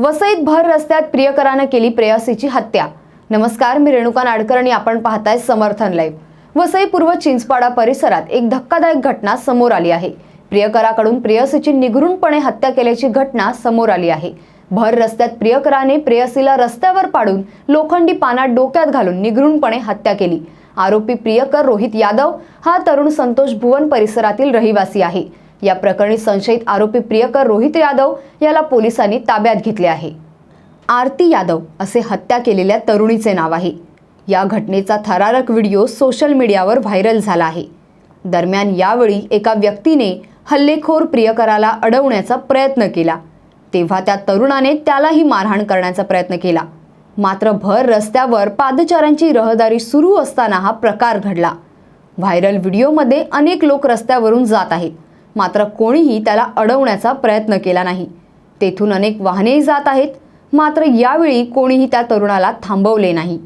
वसईत भर रस्त्यात प्रियकरानं केली प्रेयसीची हत्या. नमस्कार मी रेणुका नाडकर आणि आपण पाहताय समर्थन लाईव्ह. वसई पूर्व चिंचपाडा परिसरात एक धक्कादायक घटना समोर आली आहे. प्रियकराकडून प्रेयसीची निघृणपणे हत्या केल्याची घटना समोर आली आहे. भर रस्त्यात प्रियकराने प्रेयसीला रस्त्यावर पाडून लोखंडी पानात डोक्यात घालून निघृणपणे हत्या केली. आरोपी प्रियकर रोहित यादव हा तरुण संतोष भुवन परिसरातील रहिवासी आहे. या प्रकरणी संशयित आरोपी प्रियकर रोहित यादव याला पोलिसांनी ताब्यात घेतले आहे. आरती यादव असे हत्या केलेल्या तरुणीचे नाव आहे. या घटनेचा थरारक व्हिडिओ सोशल मीडियावर व्हायरल झाला आहे. दरम्यान यावेळी एका व्यक्तीने हल्लेखोर प्रियकराला अडवण्याचा प्रयत्न केला. तेव्हा त्या तरुणाने त्यालाही मारहाण करण्याचा प्रयत्न केला. मात्र भर रस्त्यावर पादचाऱ्यांची रहदारी सुरू असताना हा प्रकार घडला. व्हायरल व्हिडिओमध्ये अनेक लोक रस्त्यावरून जात आहेत. मात्र कोणीही त्याला अडवण्याचा प्रयत्न केला नाही. तेथून अनेक वाहनेही जात आहेत मात्र यावेळी कोणीही त्या तरुणाला थांबवले नाही.